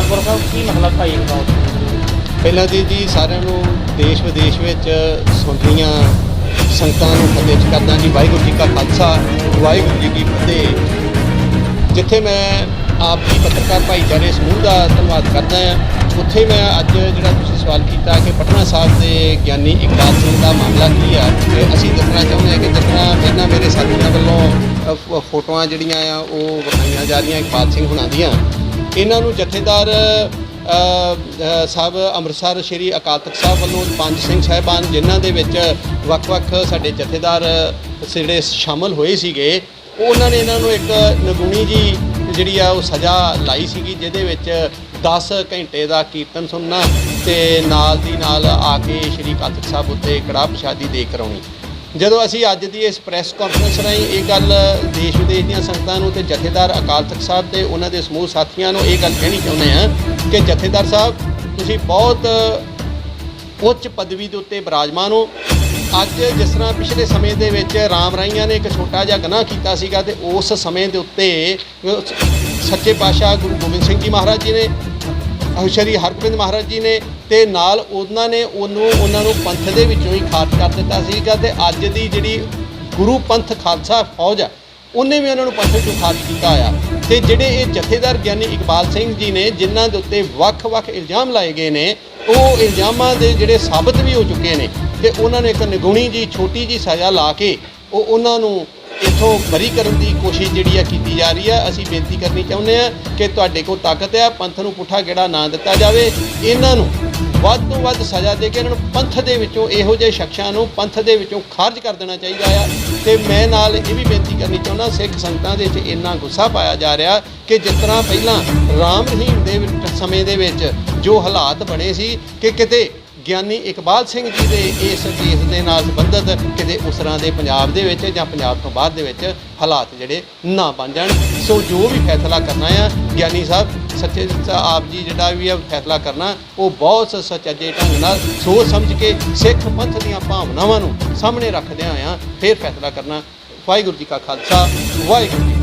ਅਕਾਲਪੁਰ ਸਾਹਿਬ, ਕੀ ਮਸਲਾ ਭਾਈ ਇਕਬਾਲ ਪਹਿਲਾਂ ਦੀ ਜੀ ਸਾਰਿਆਂ ਨੂੰ ਦੇਸ਼ ਵਿਦੇਸ਼ ਵਿੱਚ ਸੁਣਦੀਆਂ ਸੰਗਤਾਂ ਨੂੰ ਫਤਿਹ ਕਰਦਾ ਜੀ, ਵਾਹਿਗੁਰੂ ਜੀ ਕਾ ਖਾਲਸਾ, ਵਾਹਿਗੁਰੂ ਜੀ ਕੀ ਫਤਿਹ। ਜਿੱਥੇ ਮੈਂ ਆਪ ਜੀ ਪੱਤਰਕਾਰ ਭਾਈਚਾਰੇ ਸਮੂਹ ਦਾ ਧੰਨਵਾਦ ਕਰਦਾ ਹਾਂ, ਉੱਥੇ ਮੈਂ ਅੱਜ ਜਿਹੜਾ ਤੁਸੀਂ ਸਵਾਲ ਕੀਤਾ ਕਿ ਪਟਨਾ ਸਾਹਿਬ ਦੇ ਗਿਆਨੀ ਇਕਬਾਲ ਸਿੰਘ ਦਾ ਮਾਮਲਾ ਕੀ ਆ, ਤੇ ਅਸੀਂ ਦੱਸਣਾ ਚਾਹੁੰਦੇ ਹਾਂ ਕਿ ਜਿਸ ਤਰ੍ਹਾਂ ਪਹਿਲਾਂ ਮੇਰੇ ਸਾਥੀਆਂ ਵੱਲੋਂ ਫੋਟੋਆਂ ਜਿਹੜੀਆਂ ਆ, ਉਹ ਵਿਖਾਈਆਂ ਜਾ ਰਹੀਆਂ, ਇਕਬਾਲ ਸਿੰਘ ਹੁਣਾਂ ਦੀਆਂ। ਇਹਨਾਂ ਨੂੰ ਜਥੇਦਾਰ ਸਾਹਿਬ ਅੰਮ੍ਰਿਤਸਰ ਸ਼੍ਰੀ ਅਕਾਲ ਤਖਤ ਸਾਹਿਬ ਵੱਲੋਂ ਪੰਜ ਸਿੰਘ ਸਾਹਿਬਾਨ, ਜਿਨ੍ਹਾਂ ਦੇ ਵਿੱਚ ਵੱਖ-ਵੱਖ ਸਾਡੇ ਜਥੇਦਾਰ ਜਿਹੜੇ ਸ਼ਾਮਲ ਹੋਏ ਸੀਗੇ, ਉਹਨਾਂ ਨੇ ਇਹਨਾਂ ਨੂੰ ਇੱਕ ਨਗੂਣੀ ਜੀ ਜਿਹੜੀ ਆ, ਉਹ ਸਜ਼ਾ ਲਾਈ ਸੀਗੀ, ਜਿਹਦੇ ਵਿੱਚ 10 ਘੰਟੇ ਦਾ ਕੀਰਤਨ ਸੁਣਨਾ ਤੇ ਨਾਲ ਦੀ ਨਾਲ ਆ ਕੇ ਸ਼੍ਰੀ ਅਕਾਲ ਤਖਤ ਸਾਹਿਬ ਉੱਤੇ ਕੜਾਹ ਪ੍ਰਸ਼ਾਦੀ ਦੇ ਕਰਾਉਣੀ ਜਦੋਂ ਅਸੀਂ ਅੱਜ ਦੀ ਇਸ ਪ੍ਰੈਸ ਕਾਨਫਰੰਸ ਰਾਹੀਂ ਇਹ ਗੱਲ ਦੇਸ਼ ਵਿਦੇਸ਼ ਦੀਆਂ ਸੰਗਤਾਂ ਨੂੰ ਤੇ ਜਥੇਦਾਰ ਅਕਾਲ ਤਖਤ ਸਾਹਿਬ ਤੇ ਉਹਨਾਂ ਦੇ ਸਮੂਹ ਸਾਥੀਆਂ ਨੂੰ ਇਹ ਗੱਲ ਕਹਿਣੀ ਚਾਹੁੰਦੇ ਹਾਂ ਕਿ ਜਥੇਦਾਰ ਸਾਹਿਬ, ਤੁਸੀਂ ਬਹੁਤ ਉੱਚ ਪਦਵੀ ਦੇ ਉੱਤੇ ਬਿਰਾਜਮਾਨ ਹੋ। ਅੱਜ ਜਿਸ ਤਰ੍ਹਾਂ ਪਿਛਲੇ ਸਮੇਂ ਦੇ ਵਿੱਚ ਰਾਮ ਰਾਈਆਂ ਨੇ ਇੱਕ ਛੋਟਾ ਜਿਹਾ ਗੁਨਾਹ ਕੀਤਾ ਸੀਗਾ ਤੇ ਉਸ ਸਮੇਂ ਦੇ ਉੱਤੇ ਸੱਚੇ ਪਾਤਸ਼ਾਹ ਗੁਰੂ ਗੋਬਿੰਦ ਸਿੰਘ ਜੀ ਮਹਾਰਾਜ ਜੀ ਨੇ, ਸ਼੍ਰੀ ਹਰਗੋਬਿੰਦ ਮਹਾਰਾਜ ਜੀ ਨੇ ਤੇ ਨਾਲ ਉਹਨਾਂ ਨੇ ਉਹਨੂੰ, ਉਹਨਾਂ ਨੂੰ ਪੰਥ ਦੇ ਵਿੱਚੋਂ ਹੀ ਖਾਰਜ ਕਰ ਦਿੱਤਾ ਸੀਗਾ ਤੇ ਅੱਜ ਦੀ ਜਿਹੜੀ ਗੁਰੂ ਪੰਥ ਖਾਲਸਾ ਫੌਜ ਆ, ਉਹਨੇ ਵੀ ਉਹਨਾਂ ਨੂੰ ਪੰਥ ਵਿੱਚੋਂ ਖਾਰਜ ਕੀਤਾ ਆ ਤੇ ਜਿਹੜੇ ਇਹ ਜਥੇਦਾਰ ਗਿਆਨੀ ਇਕਬਾਲ ਸਿੰਘ ਜੀ ਨੇ, ਜਿਨ੍ਹਾਂ ਦੇ ਉੱਤੇ ਵੱਖ-ਵੱਖ ਇਲਜ਼ਾਮ ਲਾਏ ਗਏ ਨੇ, ਉਹ ਇਲਜ਼ਾਮਾਂ ਦੇ ਜਿਹੜੇ ਸਾਬਤ ਵੀ ਹੋ ਚੁੱਕੇ ਨੇ, ਤੇ ਉਹਨਾਂ ਨੇ ਇੱਕ ਨਿਗੁਣੀ ਜੀ ਛੋਟੀ ਜੀ ਸਜ਼ਾ ਲਾ ਕੇ ਉਹ ਉਹਨਾਂ ਨੂੰ ਇਥੋਂ ਬਰੀ ਕਰਨ ਦੀ ਕੋਸ਼ਿਸ਼ ਜਿਹੜੀ ਆ ਕੀਤੀ ਜਾ ਰਹੀ ਆ। ਅਸੀਂ ਬੇਨਤੀ ਕਰਨੀ ਚਾਹੁੰਦੇ ਆ ਕਿ ਤੁਹਾਡੇ ਕੋਲ ਤਾਕਤ ਆ, ਪੰਥ ਨੂੰ ਪੁੱਠਾ ਕਿਹੜਾ ਨਾ ਦਿੱਤਾ ਜਾਵੇ। ਇਹਨਾਂ ਨੂੰ ਵੱਧ ਤੋਂ ਵੱਧ ਸਜ਼ਾ ਦੇ ਕੇ ਇਹਨਾਂ ਨੂੰ ਪੰਥ ਦੇ ਵਿੱਚੋਂ ਇਹੋ ਜਿਹੇ ਸ਼ਖਸਾਂ ਨੂੰ ਪੰਥ ਦੇ ਵਿੱਚੋਂ ਖਾਰਜ ਕਰ ਦੇਣਾ ਚਾਹੀਦਾ ਆ। ਤੇ ਮੈਂ ਨਾਲ ਇਹ ਵੀ ਬੇਨਤੀ ਕਰਨੀ ਚਾਹੁੰਦਾ, ਸਿੱਖ ਸੰਗਤਾਂ ਦੇ ਵਿੱਚ ਇੰਨਾ ਗੁੱਸਾ ਪਾਇਆ ਜਾ ਰਿਹਾ ਕਿ ਜਿਸ ਤਰ੍ਹਾਂ ਪਹਿਲਾਂ ਰਾਮ ਰਹੀਮ ਦੇ ਸਮੇਂ ਦੇ ਵਿੱਚ ਜੋ ਹਾਲਾਤ ਬਣੇ ਸੀ ਕਿ ਕਿਤੇ ਗਿਆਨੀ ਇਕਬਾਲ ਸਿੰਘ ਜੀ ਦੇ ਇਸ ਕੇਸ ਦੇ ਨਾਲ ਸੰਬੰਧਿਤ ਕਿਤੇ ਉਸ ਤਰ੍ਹਾਂ ਦੇ ਪੰਜਾਬ ਦੇ ਵਿੱਚ ਜਾਂ ਪੰਜਾਬ ਤੋਂ ਬਾਹਰ ਦੇ ਵਿੱਚ ਹਾਲਾਤ ਜਿਹੜੇ ਨਾ ਬਣ ਜਾਣ। ਸੋ ਜੋ ਵੀ ਫੈਸਲਾ ਕਰਨਾ ਆ, ਗਿਆਨੀ ਸਾਹਿਬ, ਸੱਚੇ ਆਪ ਜੀ ਜਿਹੜਾ ਵੀ ਆ ਫੈਸਲਾ ਕਰਨਾ, ਉਹ ਬਹੁਤ ਸੱਚੇ ਢੰਗ ਨਾਲ ਸੋਚ ਸਮਝ ਕੇ ਸਿੱਖ ਪੰਥ ਦੀਆਂ ਭਾਵਨਾਵਾਂ ਨੂੰ ਸਾਹਮਣੇ ਰੱਖਦਿਆਂ ਆ, ਫਿਰ ਫੈਸਲਾ ਕਰਨਾ। ਵਾਹਿਗੁਰੂ ਜੀ ਕਾ ਖਾਲਸਾ, ਵਾਹਿਗੁਰੂ ਜੀ